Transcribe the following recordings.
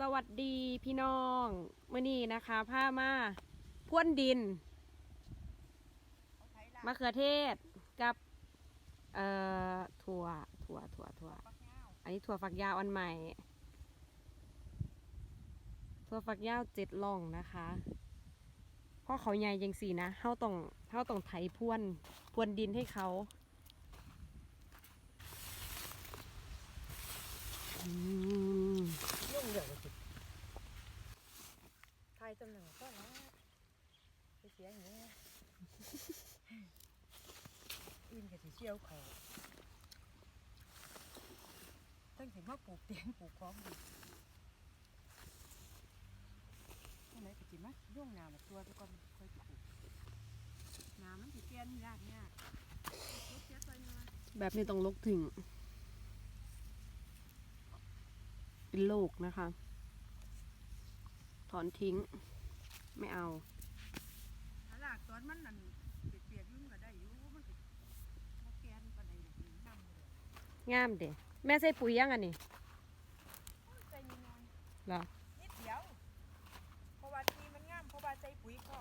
สวัสดีพี่น้องเมื่อนี้นะคะผ้ามาพ่วนดินมะเขือเทศกับเอ่อถั่วถั่วถั่วถั่วอันนี้ถั่วฝักยาวอันใหม่ ถั่วฝักยาวเจ็ดล่องนะคะเพราะเขาใหญ่ยังสี่นะเขาต้องเขาต้องไถพ่วนพ่วนดินให้เขาอืม ยุ่งเดี๋ยวสิทายตำแหน่งก็นะไปเสียอย่างนี้นะ อินกับสีเชี่ยวเขาตั้งแต่มาปลูกเตียงปลูกของดีอันไหนก็จิมายุ่งน้ำตัวทุกคนค่อยปลูกน้ำมันสิเตี้ยนยากยากลูกเสียไปเนาะแบบนี้ต้องลกถึง เป็นโลกนะคะ ถอนทิ้ง ไม่เอาถ้าลากตอนมันนั่นเปียกๆยุ่งก็ได้อยู่มันก็บ่แกนปานใดดอกน้ำเลย งามเด็แม่ใส่ปุ๋ยยังอันนี้ใส่นิดหน่อยเหรอนิดเดียวเพราะว่าทีมันงามเพราะว่าใส่ปุ๋ยก็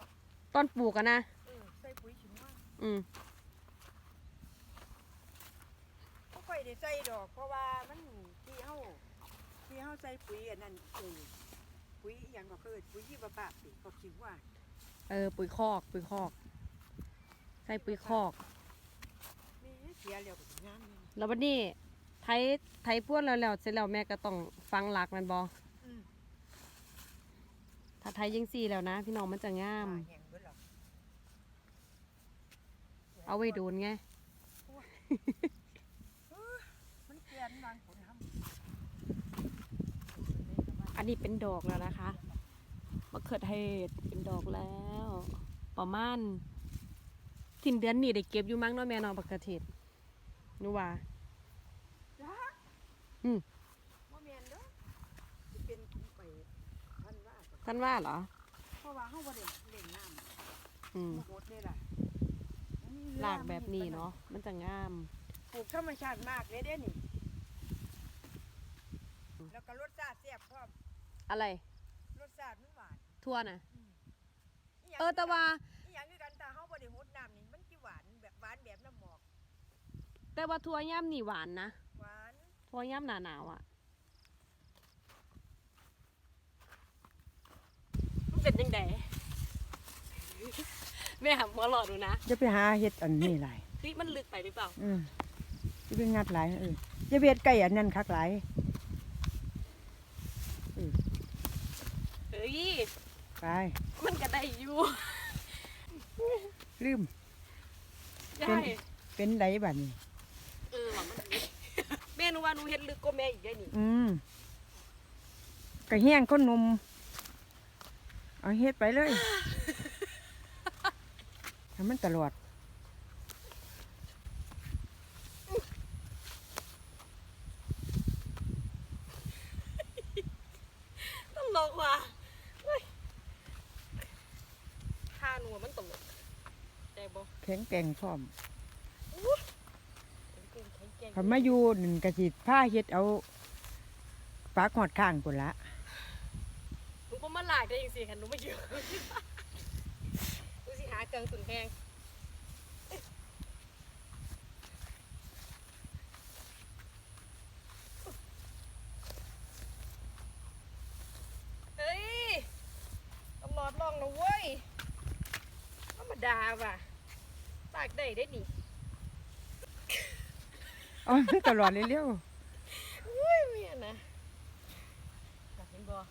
ตอนปลูกกันนะ เออใส่ปุ๋ยฉิมว่าอืมบ่ค่อยได้ใส่ดอก เพราะว่ามันที่เฮาที่เฮาใส่ปุ๋ยอันนั้นเออปุ๋ยอหย่างก็คือปุ๋ยยี่บาบสิก็คิดว่า เออปุ๋ยคอก ปุ๋ยคอก ใส่ปุ๋ยคอก มีเสียแล้วก็สิงามเลยนะแล้ววันนี้ไถไถพ่วนแล้วแล้วเสร็จแล้วแม่ก็ต้องฟังหลักมันบออืมถ้าไถยังสี่แล้วนะ พี่น้องมันจะงาม ป่าแห้งเบิดแล้วเอาไว้โดนไงมันเกลียนบางผลทำอันนี้เป็นดอกแล้วนะคะมะเขือเทศเป็นดอกแล้ว ประมาณทิ้นเดือนนี้ได้เก็บอยู่มั้งเนาะแม่เนาะมะเขือเทศ นูว่าจ้าอืมบ่แม่นเด้อสิเป็นไปพันว่าจ้ะท่านว่าเหรอเพราะว่าเฮาบ่ได้เล่นน้ำอืมบ่โหดเลยล่ะลากแบบนี้เนาะมันจะงามปลูกธรรมชาติมากเลยเด้นี่แล้วก็รสชาติแซ่บพร้อมอะไรรสชาติมันหวานทั่วน่ะหยังเออแต่ว่าอีหยังคือกันแต่เฮาบ่ได้หดน้ำนี่มัน แต่ว่าทั่วย่ำนี่หวานนะหวานทั่วย่ำหนาหนาวๆอะมันเป็นยังไงแม่หำหัวหลอดดูนะจะไปหาเฮ็ดอันนี้หลายนี่มันลึกไปหรือเปล่าอือจะไปงัดหลายเออจะเฮ็ดไก่อันนั้นคักหลายเฮ้ยไปมันก็ได้อยู่ลืม ได้ เป็นไดบัดนี้ เออว่ะมันลึก แม่ หนูว่าหนูเห็นลึกก็แม่อีกได้นี่อืมก็แห้งคนหนุ่มเอาเฮ็ดไปเลยทำมันตลอดต้องลงว่ะเฮ้ยท่าหนูมันตลกใจบ่แข็งแกร่งพร้อมเก่งแข็งแกร่งคำมาอยู่หนึ่งกะสิผ้าเฮ็ดเอาปากหอดข้างพุ่นละหนูบ่มาหลากได้ยังสิค่ะหนูไมาเยอะดูสิหาเกิงสุนแพงเฮ้ยตำรวจลองนะเว้ยธรรมดาว่ะตากได้ได้นี่ เอามันตลอดเร็วอุ้ยเมียนะอยากเห็นบ่อะ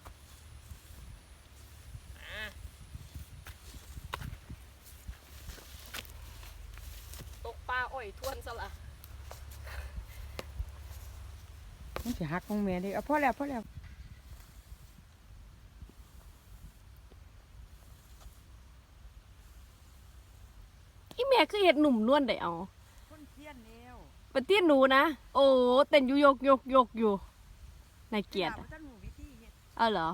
ตกปลาอ่อยทวนซะละๆมันสิหักของแม่เด้เอาพอแล้วพอแล้วอีแม่คือเห็ดหนุ่มนวลได้เอาคนเทียน แล้วปฏิหนูนะ โอ้เต้นอยู่ยกยกยกอยู่นายเกียรติท่านหมู่วิธีเฮ็ดเอาเหรอ